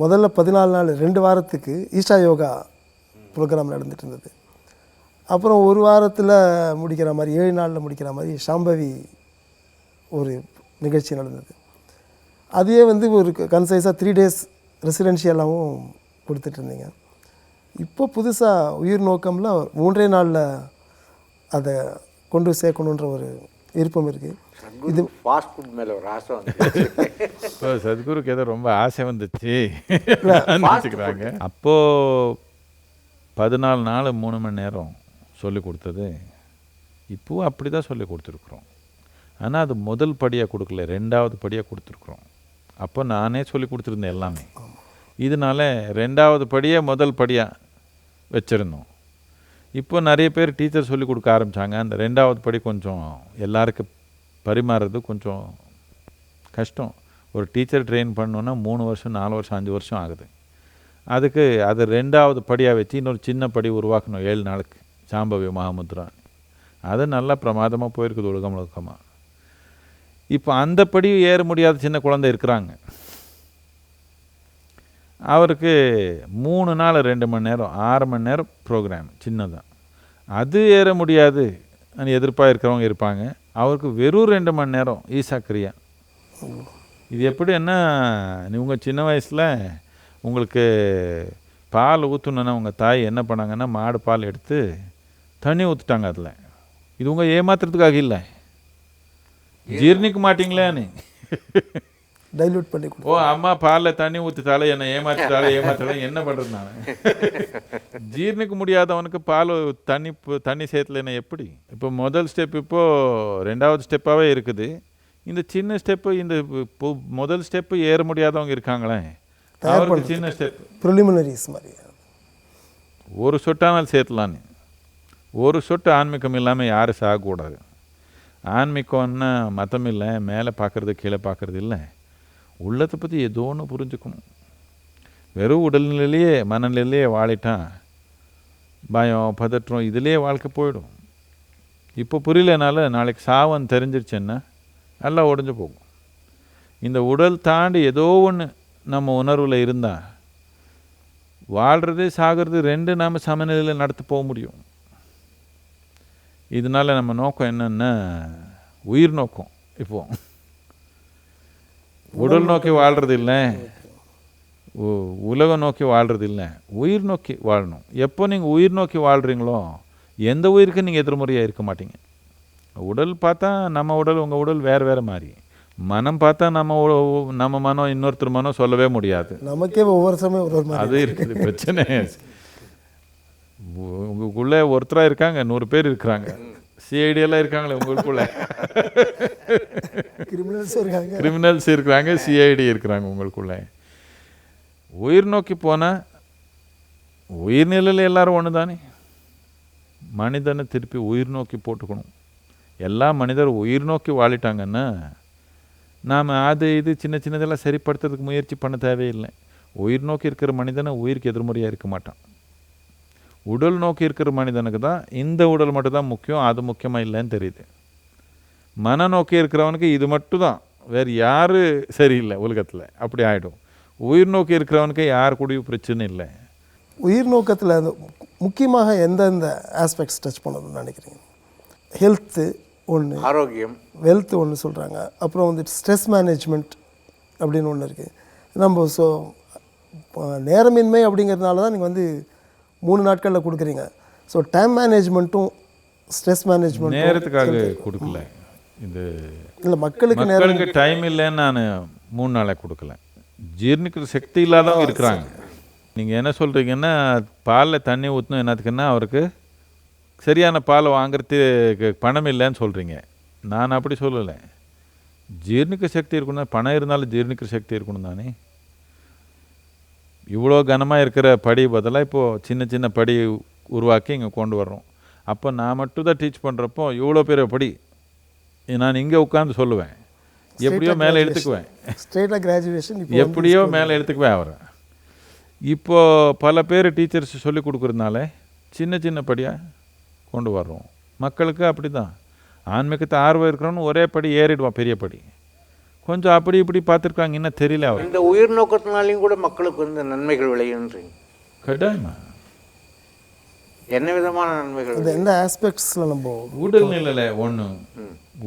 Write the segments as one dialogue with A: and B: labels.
A: முதல்ல பதினாலு நாள் ரெண்டு வாரத்துக்கு ஈஷா யோகா ப்ரோக்ராம் நடந்துட்டு இருந்தது அப்புறம் ஒரு வாரத்தில் முடிக்கிற மாதிரி ஏழு நாளில் முடிக்கிற மாதிரி சாம்பவி ஒரு நிகழ்ச்சி நடந்தது. அதையே வந்து ஒரு கன்சைஸாக த்ரீ டேஸ் ரெசிடென்ஷியலாகவும் கொடுத்துட்டு இருந்தீங்க இப்போ புதுசாக உயிர் நோக்கம்ல மூன்றே நாளில் அதை கொண்டு சேர்க்கணுன்ற ஒரு விருப்பம் இருக்குது
B: இது ஃபாஸ்ட் ஃபுட் மேலே ஒரு ஆசை வந்து
C: இப்போ சத்குருக்கு ஏதோ ரொம்ப ஆசை வந்துச்சு. நினச்சிக்கிறாங்க. அப்போது பதினாலு நாள் மூணு மணி நேரம் சொல்லி கொடுத்தது. இப்போவும் அப்படி தான் சொல்லி கொடுத்துருக்குறோம். ஆனால் அது முதல் படியாக கொடுக்கல ரெண்டாவது படியாக கொடுத்துருக்குறோம். அப்போ நானே சொல்லி கொடுத்துருந்தேன் எல்லாமே. இதனால ரெண்டாவது படியே முதல் படியாக வச்சுருந்தோம். இப்போ நிறைய பேர் டீச்சர் சொல்லி கொடுக்க ஆரம்பித்தாங்க அந்த ரெண்டாவது படி கொஞ்சம் எல்லாருக்கும் பரிமாறுறது கொஞ்சம் கஷ்டம். ஒரு டீச்சர் ட்ரெயின் பண்ணோன்னா மூணு வருஷம் நாலு வருஷம் அஞ்சு வருஷம் ஆகுது. அதுக்கு அது ரெண்டாவது படியாக வச்சு இன்னொரு சின்ன படி உருவாக்கணும் ஏழு நாளுக்கு. சாம்பவி மகாமுத்ரா. அது நல்லா பிரமாதமாக போயிருக்குது உலகம் உலகமாக இப்போ அந்த படி ஏற முடியாத சின்ன குழந்தை இருக்கிறாங்க. அவருக்கு மூணு நாள் ரெண்டு மணி நேரம் ஆறு மணி நேரம் ப்ரோக்ராம் சின்னதாக அது ஏற முடியாது எதிர்ப்பாக இருக்கிறவங்க இருப்பாங்க. அவருக்கு வெறும் ரெண்டு மணி நேரம் ஈசா கிரியா. இது எப்படின்னா இவங்க சின்ன வயசில் உங்களுக்கு பால் ஊற்றணுன்னா உங்கள் தாய் என்ன பண்ணாங்கன்னா மாடு பால் எடுத்து தண்ணி ஊற்றிட்டாங்க அதில். இது உங்கள் ஏமாத்துறதுக்காக இல்லை. ஜீர்ணிக்க மாட்டீங்களேன்னு
A: டைல்யூட் பண்ணி
C: ஓ அம்மா பாலில் தண்ணி ஊற்றிட்டாலே என்னை ஏமாற்றிட்டாலே ஏமாற்றாலே என்ன பண்ணுறது நான்? ஜீர்ணிக்க முடியாதவனுக்கு பால் தண்ணி தண்ணி சேர்த்துல எப்படி? இப்போ முதல் ஸ்டெப் இப்போது ரெண்டாவது ஸ்டெப்பாகவே இருக்குது. இந்த சின்ன ஸ்டெப்பு இந்த முதல் ஸ்டெப்பு ஏற முடியாதவங்க இருக்காங்களே. அவருக்கு சின்ன ஸ்டெப்
A: ப்ரிலிமினரிஸ் மாதிரி.
C: ஒரு சொட்டானால் சேர்த்தலான்னு ஒரு சொட்டு ஆன்மீகம் இல்லாமல் யாரும் சாகக்கூடாது. ஆன்மீகம்னா மதம் இல்லை மேலே பார்க்குறது கீழே பார்க்குறது இல்லை. உள்ளத்தை பற்றி ஏதோ ஒன்று புரிஞ்சுக்கணும். வெறும் உடல்நிலையிலேயே மனநிலையிலேயே வாழிட்டான் பயம் பதற்றம் இதுலேயே வாழ்க்கை போயிடும். இப்போ புரியலனால நாளைக்கு சாவன் தெரிஞ்சிருச்சுன்னா நல்லா உடஞ்சு போகும். இந்த உடல் தாண்டி ஏதோ ஒன்று நம்ம உணர்வில் இருந்தால் வாழ்கிறது சாகிறது ரெண்டு நாம் சமநிலையில் நடத்து போக முடியும். இதனால நம்ம நோக்கம் என்னென்னா உயிர் நோக்கம் இப்போது உடல் நோக்கி வாழ்றது இல்லை உலகம் நோக்கி வாழ்றது இல்லை உயிர் நோக்கி வாழணும். எப்போ நீங்கள் உயிர் நோக்கி வாழ்கிறீங்களோ எந்த உயிருக்கும் நீங்கள் எதிர்மறையாக இருக்க மாட்டீங்க. உடல் பார்த்தா நம்ம உடல் உங்கள் உடல் வேறு வேறு மாதிரி. மனம் பார்த்தா நம்ம நம்ம மனம் இன்னொருத்தர் மனம் சொல்லவே முடியாது.
A: நமக்கே ஒவ்வொரு சமயம் ஒரு
C: அது இருக்குது. பிரச்சனை. உங்களுக்குள்ளே ஒருத்தராக இருக்காங்க நூறு பேர் இருக்கிறாங்க. சிஐடி எல்லாம் இருக்காங்களே உங்களுக்குள்ள
A: கிரிமினல்ஸ் இருக்காங்க.
C: கிரிமினல்ஸ் இருக்கிறாங்க சிஐடி இருக்கிறாங்க உங்களுக்குள்ள உயிர் நோக்கி போனால் உயிர்நிலையில் எல்லாரும் ஒன்று தானே மனிதனை திருப்பி உயிர் நோக்கி போட்டுக்கணும். எல்லா மனிதர் உயிர் நோக்கி வாழிட்டாங்கன்னா நாம் அது இது சின்ன சின்னதெல்லாம் சரிப்படுத்துறதுக்கு முயற்சி பண்ண தேவையில்லை. உயிர் நோக்கி இருக்கிற மனிதனை உயிருக்கு எதிர்மறையாக இருக்க மாட்டான். உடல் நோக்கி இருக்கிற மனிதனுக்கு தான் இந்த உடல் மட்டும் தான் முக்கியம் அது முக்கியமாக இல்லைன்னு தெரியுது. மன நோக்கி இருக்கிறவனுக்கு இது மட்டும் தான் வேறு யார் சரியில்லை உலகத்தில் அப்படி ஆகிடும் உயிர் நோக்கி இருக்கிறவனுக்கு யார் கூடயும் பிரச்சனை இல்லை.
A: உயிர் நோக்கத்தில் அந்த முக்கியமாக எந்தெந்த ஆஸ்பெக்ட்ஸ் டச் பண்ணணும்னு நினைக்கிறீங்க? ஹெல்த்து ஒன்று
B: ஆரோக்கியம்.
A: வெல்த் ஒன்று சொல்கிறாங்க அப்புறம் வந்து ஸ்ட்ரெஸ் மேனேஜ்மெண்ட் அப்படின்னு ஒன்று இருக்குது நம்ம ஸோ நேரமின்மை அப்படிங்கிறதுனால தான் நீங்கள் வந்து மூணு நாட்களில் கொடுக்குறீங்க. ஸோ டைம் மேனேஜ்மெண்ட்டும் ஸ்ட்ரெஸ் மேனேஜ்மெண்ட்
C: நேரத்துக்காக கொடுக்கல. இது
A: இல்லை மக்களுக்கு
C: மக்களுக்கு டைம் இல்லைன்னு நான் மூணு நாளை கொடுக்கல. ஜீர்ணிக்கிற சக்தி இல்லாதவங்க இருக்கிறாங்க. நீங்கள் என்ன சொல்கிறீங்கன்னா பாலில் தண்ணி ஊற்றணும் என்னத்துக்குன்னா அவருக்கு சரியான பால் வாங்குறதுக்கு பணம் இல்லைன்னு சொல்கிறீங்க நான் அப்படி சொல்லலை. ஜீர்ணிக்க சக்தி இருக்கணும் பணம் இருந்தாலும் ஜீர்ணிக்கிற சக்தி இருக்கணும் தானே. இவ்வளோ கனமாக இருக்கிற படி பதிலாக இப்போது சின்ன சின்ன படி உருவாக்கி இங்கே கொண்டு வர்றோம். அப்போ நான் மட்டும் தான் டீச் பண்ணுறப்போ இவ்வளோ பெரிய படி. நான் இங்கே உட்காந்து சொல்லுவேன். எப்படியோ மேலே எடுத்துக்குவேன்.
A: ஸ்ட்ரெயிட்டாக கிராஜுவேஷன்
C: எப்படியோ மேலே எடுத்துக்குவேன் அவரை. இப்போ பல பேர் டீச்சர்ஸ் சொல்லி கொடுக்குறதுனால சின்ன சின்ன படியாக கொண்டு வர்றோம். மக்களுக்கு அப்படி தான் ஆன்மீகத்தை ஆர்வம் இருக்கிறவனு ஒரே படி ஏறிடுவான் பெரிய படி. கொஞ்சம் அப்படி இப்படி பார்த்துருக்காங்க. இன்னும் தெரியல அவர்.
B: இந்த உயிர் நோக்கத்தினாலையும் கூட மக்களுக்கு வந்து நன்மைகள் விளையுன்றீங்க.
C: கட்டாயமா?
B: என்ன விதமான நன்மைகள்
A: எந்த ஆஸ்பெக்ட்ஸில் நம்ம
C: உடல் நிலையில் ஒன்று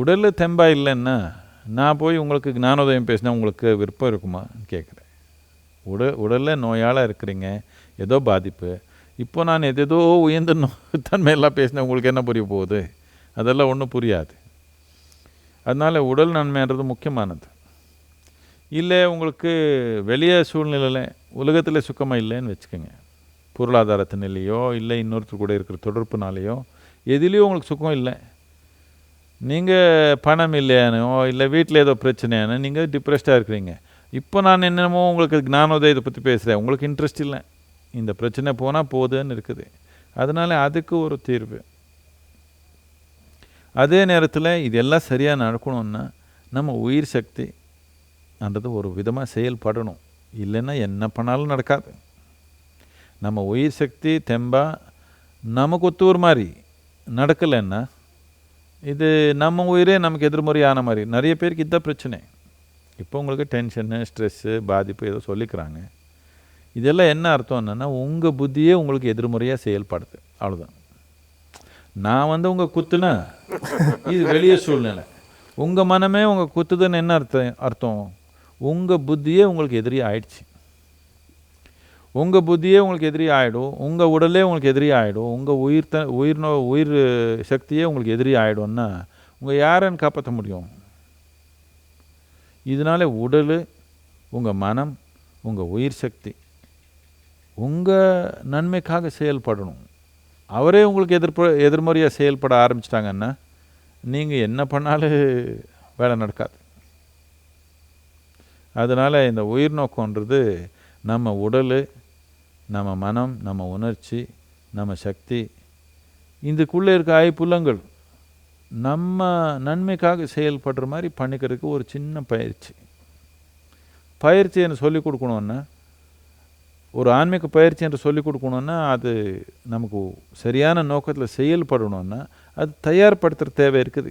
C: உடல் தெம்பா இல்லைன்னா நான் போய் உங்களுக்கு ஞானோதயம் பேசினா உங்களுக்கு விருப்பம் இருக்குமா? கேட்குறேன் உடல் உடலில் நோயால் இருக்கிறீங்க. ஏதோ பாதிப்பு. இப்போ நான் எதேதோ உயர்ந்த நோ தன்மையெல்லாம் பேசினா உங்களுக்கு என்ன புரிய போகுது? அதெல்லாம் ஒன்றும் புரியாது. அதனால் உடல் நன்மைன்றது முக்கியமானது. இல்லை உங்களுக்கு வெளியே சூழ்நிலையில் உலகத்தில் சுக்கமாக இல்லைன்னு வச்சுக்கோங்க. பொருளாதாரத்தினாலேயோ இல்லை இன்னொருத்தர் கூட இருக்கிற தொடர்புனாலேயோ எதுலேயும் உங்களுக்கு சுக்கம் இல்லை. நீங்கள் பணம் இல்லையானோ இல்லை வீட்டில் ஏதோ பிரச்சனையானோ நீங்கள் டிப்ரெஸ்டாக இருக்கிறீங்க. இப்போ நான் என்னமோ உங்களுக்கு ஞானோதயத்தை பற்றி பேசுகிறேன் உங்களுக்கு இன்ட்ரெஸ்ட் இல்லை. இந்த பிரச்சனை போனால் போகுதுன்னு இருக்குது. அதனால் அதுக்கு ஒரு தீர்வு. அதே நேரத்தில் இதெல்லாம் சரியாக நடக்கணும்னா நம்ம உயிர் சக்தி அன்றது ஒரு விதமாக செயல்படணும். இல்லைன்னா என்ன பண்ணாலும் நடக்காது. நம்ம உயிர் சக்தி தெம்பா நமக்கு ஒத்துவர் மாதிரி நடக்கலைன்னா இது நம்ம உயிரே நமக்கு எதிர்மறையான மாதிரி. நிறைய பேருக்கு இதுதான் பிரச்சனை. இப்போ உங்களுக்கு டென்ஷனு ஸ்ட்ரெஸ்ஸு பாதிப்பு ஏதோ சொல்லிக்கிறாங்க. இதெல்லாம் என்ன அர்த்தம் என்னென்னா உங்கள் புத்தியே உங்களுக்கு எதிர்மறையாக செயல்படுது. அவ்வளோதான் நான் வந்து உங்கள் குத்துனா இது வெளியே சூழ்நிலை. உங்கள் மனமே உங்கள் குத்துதுன்னு என்ன அர்த்தம் அர்த்தம்? உங்கள் புத்தியே உங்களுக்கு எதிரி ஆயிடுச்சு. உங்கள் புத்தியே உங்களுக்கு எதிரி ஆகிடும் உங்கள் உடலே உங்களுக்கு எதிரி ஆகிடும் உங்கள் உயிர் த உயிர் நோ உயிர் சக்தியே உங்களுக்கு எதிரி ஆகிடும்னா உங்கள் யாரன்னு காப்பாற்ற முடியும்? இதனால உடல் உங்கள் மனம் உங்கள் உயிர் சக்தி உங்கள் நன்மைக்காக செயல்படணும். அவரே உங்களுக்கு எதிர்ப்பு எதிர்மறையாக செயல்பட ஆரம்பிச்சிட்டாங்கன்னா நீங்கள் என்ன பண்ணாலும் வேலை நடக்காது. அதனால் இந்த உயிர் நோக்கன்றது நம்ம உடல் நம்ம மனம் நம்ம உணர்ச்சி நம்ம சக்தி இதுக்குள்ளே இருக்க ஐப்புலங்கள் நம்ம நன்மைக்காக செயல்படுற மாதிரி பண்ணிக்கிறதுக்கு ஒரு சின்ன பயிற்சி. பயிற்சி என்ன சொல்லிக் கொடுக்கணுன்னா ஒரு ஆன்மீக பயிற்சி என்று சொல்லிக் கொடுக்கணுன்னா அது நமக்கு சரியான நோக்கத்தில் செயல்படணும்னா அது தயார்படுத்துகிற தேவை இருக்குது.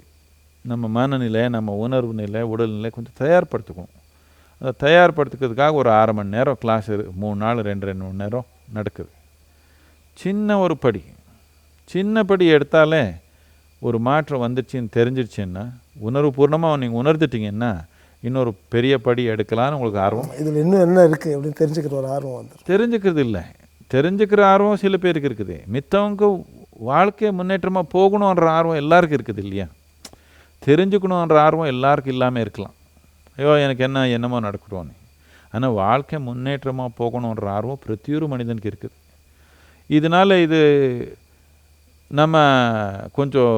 C: நம்ம மனநிலை நம்ம உணர்வு நிலை உடல்நிலை கொஞ்சம் தயார்படுத்திக்கணும். அதை தயார்படுத்துக்கிறதுக்காக ஒரு அரை மணி நேரம் கிளாஸ் மூணு நாள் ரெண்டு ரெண்டு மணி நேரம் நடக்குது. சின்ன ஒரு படி. சின்ன படி எடுத்தாலே ஒரு மாற்றம் வந்துடுச்சின்னு தெரிஞ்சிடுச்சுன்னா உணர்வு பூர்ணமாக நீங்கள் உணர்ந்துட்டிங்கன்னா இன்னொரு பெரிய படி எடுக்கலான்னு உங்களுக்கு ஆர்வம்?
A: இதில் இன்னும் என்ன இருக்குது அப்படின்னு தெரிஞ்சுக்கிற ஒரு ஆர்வம் வந்துடும்
C: தெரிஞ்சுக்கிறது இல்லை. தெரிஞ்சுக்கிற ஆர்வம் சில பேருக்கு இருக்குது. மித்தவங்க வாழ்க்கை முன்னேற்றமாக போகணுன்ற ஆர்வம் எல்லாருக்கும் இருக்குது இல்லையா? தெரிஞ்சுக்கணுன்ற ஆர்வம் எல்லாருக்கும் இல்லாமல் இருக்கலாம். ஐயோ எனக்கு என்ன என்னமோ நடக்கட்டும்னு ஆனால் வாழ்க்கை முன்னேற்றமாக போகணுன்ற ஆர்வம் பிரத்தியொரு மனிதனுக்கு இருக்குது. இதனால் இது நம்ம கொஞ்சம்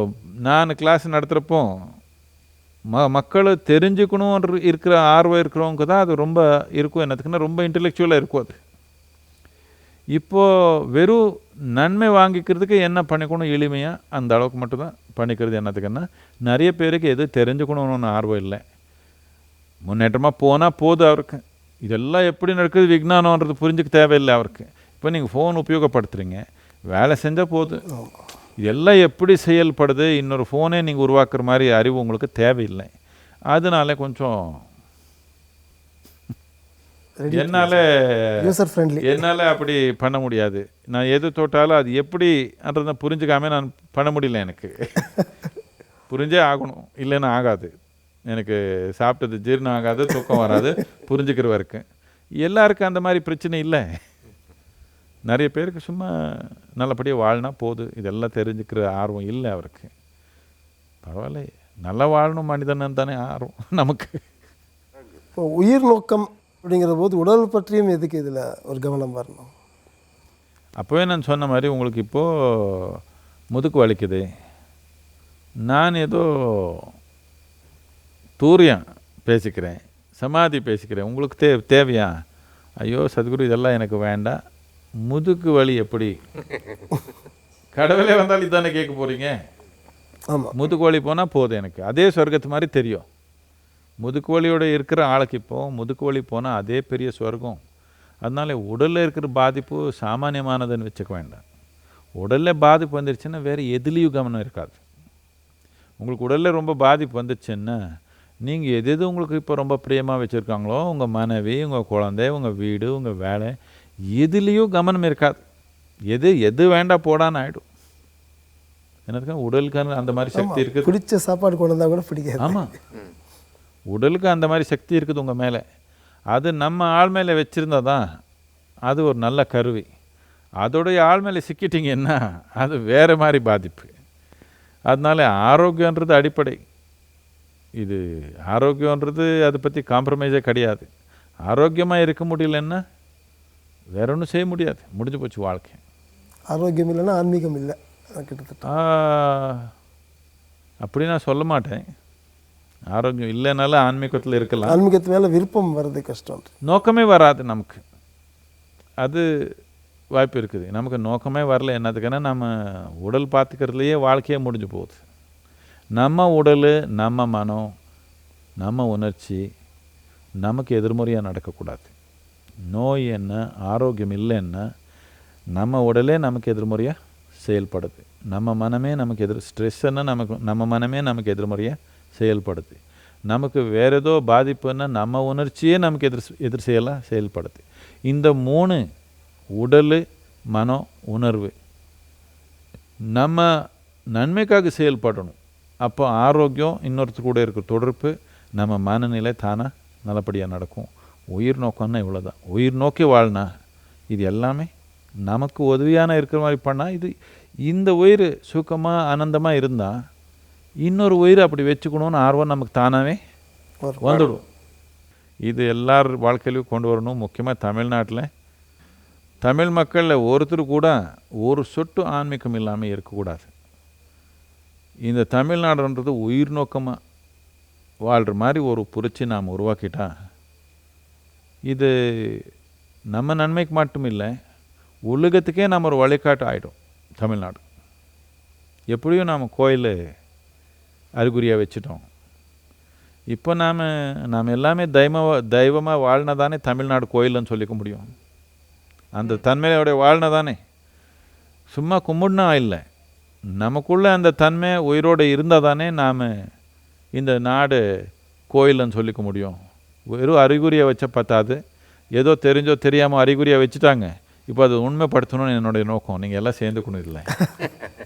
C: நான் கிளாஸ் நடத்துகிறப்போ ம மக்களை தெரிஞ்சுக்கணுன்ற இருக்கிற ஆர்வம் இருக்கிறவங்க தான் அது ரொம்ப இருக்கும். என்னத்துக்குன்னா ரொம்ப இன்டெலெக்சுவலாக இருக்கும் அது. இப்போது வெறும் நன்மை வாங்கிக்கிறதுக்கு என்ன பண்ணிக்கணும் எளிமையாக அந்த அளவுக்கு மட்டும்தான் பண்ணிக்கிறது என்னத்துக்குன்னா நிறைய பேருக்கு எது தெரிஞ்சுக்கணும்னு ஆர்வம் இல்லை. முன்னேற்றமாக போனால் போதும் அவருக்கு. இதெல்லாம் எப்படி நடக்குது விஜானன்றது புரிஞ்சுக்க தேவையில்லை அவருக்கு. இப்போ நீங்கள் ஃபோன் உபயோகப்படுத்துகிறீங்க வேலை செஞ்சால் போதும். இதெல்லாம் எப்படி செயல்படுது? இன்னொரு ஃபோனே நீங்கள் உருவாக்குற மாதிரி அறிவு உங்களுக்கு தேவையில்லை. அதனால கொஞ்சம் என்னால்
A: யூசர் ஃப்ரெண்ட்லி
C: என்னால் அப்படி பண்ண முடியாது. நான் எது தொட்டாலும் அது எப்படின்றத புரிஞ்சுக்காம நான் பண்ண முடியல எனக்கு. புரிஞ்சே ஆகணும். இல்லைன்னா ஆகாது. எனக்கு சாப்பிட்டது ஜீரணம் ஆகாது தூக்கம் வராது. புரிஞ்சுக்கிற வரைக்கும் எல்லாருக்கும் அந்த மாதிரி பிரச்சனை இல்லை. நிறைய பேருக்கு சும்மா நல்லபடியாக வாழ்னா போதும் இதெல்லாம் தெரிஞ்சுக்கிற ஆர்வம் இல்லை அவருக்கு. பரவாயில்ல. நல்லா வாழணும் மனிதன் தானே ஆர்வம் நமக்கு.
A: இப்போ உயிர் நோக்கம் அப்படிங்கிற போது உடல் பற்றியும் எதுக்கு இதில் ஒரு கவனம் வரணும்?
C: அப்போவே நான் சொன்ன மாதிரி உங்களுக்கு இப்போது முதுக்கு வலிக்குது. நான் ஏதோ தூரியம் பேசிக்கிறேன். சமாதி பேசிக்கிறேன். உங்களுக்கு தே தேவையா? ஐயோ சத்குரு இதெல்லாம் எனக்கு வேண்டாம். முதுகு வலி எப்படி? கடவுளே வந்தாலும் இதானே கேட்க போகிறீங்க
A: ஆமாம்
C: முதுகு வலி போனால் போதும் எனக்கு. அதே சொர்க்கத்து மாதிரி தெரியும். முதுகு வலியோட இருக்கிற ஆளுக்கு இப்போ முதுகு வலி போனால் அதே பெரிய சொர்க்கம். அதனால உடலில் இருக்கிற பாதிப்பு சாமானியமானதுன்னு வச்சுக்க வேண்டாம். உடலில் பாதிப்பு வந்துருச்சுன்னா வேறு எதுலேயும் கவனம் இருக்காது. உங்களுக்கு உடலில் ரொம்ப பாதிப்பு வந்துச்சுன்னா நீங்கள் எது எது உங்களுக்கு இப்போ ரொம்ப பிரியமாக வச்சுருக்காங்களோ உங்கள் மனைவி உங்கள் குழந்தை உங்கள் வீடு உங்கள் வேலை எதுலேயும் கவனம் இருக்காது எது எது வேண்டாம் போடான்னு ஆகிடும் எனக்கு உடலுக்கான அந்த மாதிரி சக்தி இருக்குது.
A: பிடிச்ச சாப்பாடு கொண்டு வந்தால் கூட பிடிக்காது.
C: ஆமாம் உடலுக்கு அந்த மாதிரி சக்தி இருக்குது உங்கள் மேலே. அது நம்ம ஆள் மேலே வச்சுருந்தா தான் அது ஒரு நல்ல கருவி. அதோடைய ஆள் மேலே சிக்கிட்டீங்கன்னா அது வேறு மாதிரி பாதிப்பு. அதனால ஆரோக்கியன்றது அடிப்படை. இது ஆரோக்கியன்றது அதை பற்றி காம்ப்ரமைஸே கிடையாது. ஆரோக்கியமாக இருக்க முடியலன்னா வேற ஒன்றும் செய்ய முடியாது. முடிஞ்சு போச்சு வாழ்க்கை.
A: ஆரோக்கியம் இல்லைன்னா ஆன்மீகம் இல்லை. கிட்டத்தட்ட.
C: அப்படி நான் சொல்ல மாட்டேன். ஆரோக்கியம் இல்லைனாலும் ஆன்மீகத்தில் இருக்கலாம்.
A: ஆன்மீகத்து மேலே விருப்பம் வர்றது கஷ்டம்
C: நோக்கமே வராது நமக்கு. அது வாய்ப்பு இருக்குது. நமக்கு நோக்கமே வரல என்னதுக்குன்னா நம்ம உடல் பார்த்துக்கிறதுலையே வாழ்க்கையே முடிஞ்சு போகுது. நம்ம உடல் நம்ம மனம் நம்ம உணர்ச்சி நமக்கு எதிர்மறையாக நடக்கக்கூடாது. நோய் என்ன ஆரோக்கியம் இல்லைன்னா நம்ம உடலே நமக்கு எதிர்மறையாக செயல்படுது. நம்ம மனமே நமக்கு எதிர் ஸ்ட்ரெஸ்ஸுன்னா நமக்கு நம்ம மனமே நமக்கு எதிர்மறையாக செயல்படுது. நமக்கு வேறு ஏதோ பாதிப்புன்னா நம்ம உணர்ச்சியே நமக்கு எதிர் எதிர் செயலாக செயல்படுது. இந்த மூணு உடல் மனம் உணர்வு நம்ம நன்மைக்காக செயல்படணும். அப்போ ஆரோக்கியம் இன்னொருத்தர் கூட இருக்கிற தொடர்பு நம்ம மனநிலை தானாக நல்லபடியாக நடக்கும். உயிர் நோக்கம்னா இவ்வளோ தான் உயிர் நோக்கி வாழ்னா இது எல்லாமே நமக்கு உதவியான இருக்கிற மாதிரி பண்ணால் இது இந்த உயிர் சுகமாக ஆனந்தமாக இருந்தால் இன்னொரு உயிர் அப்படி வச்சுக்கணும்னு ஆர்வம் நமக்கு தானாகவே. வந்துடும். இது எல்லார் வாழ்க்கையிலையும் கொண்டு வரணும். முக்கியமாக தமிழ்நாட்டில். தமிழ் மக்களில் ஒருத்தர் கூட ஒரு சொட்டு ஆன்மீகம் இல்லாமல் இருக்கக்கூடாது. இந்த தமிழ்நாடுன்றது உயிர் நோக்கமாக வாழ்கிற மாதிரி ஒரு புரட்சி நாம் உருவாக்கிட்டா இது நம்ம நன்மைக்கு மட்டும் இல்லை உலகத்துக்கே நம்ம ஒரு வழிகாட்டு ஆகிடும் தமிழ்நாடு. எப்படியும் நாம் கோயில் அறிகுறியாக வச்சுட்டோம். இப்போ நாம் நாம் எல்லாமே தெய்வமாக தெய்வமாக வாழ்னதானே தமிழ்நாடு கோயில்னு சொல்லிக்க முடியும். அந்த தன்மையோடைய வாழ்னதானே சும்மா கும்பிடுனா இல்லை. நமக்குள்ளே அந்த தன்மை உயிரோடு இருந்தால் தானே நாம் இந்த நாடு கோயில்னு சொல்லிக்க முடியும். வெறும் அறிகுறியை வச்ச பத்தாது. ஏதோ தெரிஞ்சோ தெரியாமல் அறிகுறியை வச்சுட்டாங்க. இப்போ அது உண்மைப்படுத்தணும்னு என்னுடைய நோக்கம். நீங்கள் எல்லாம் சேர்ந்துக்கணும் இல்லை.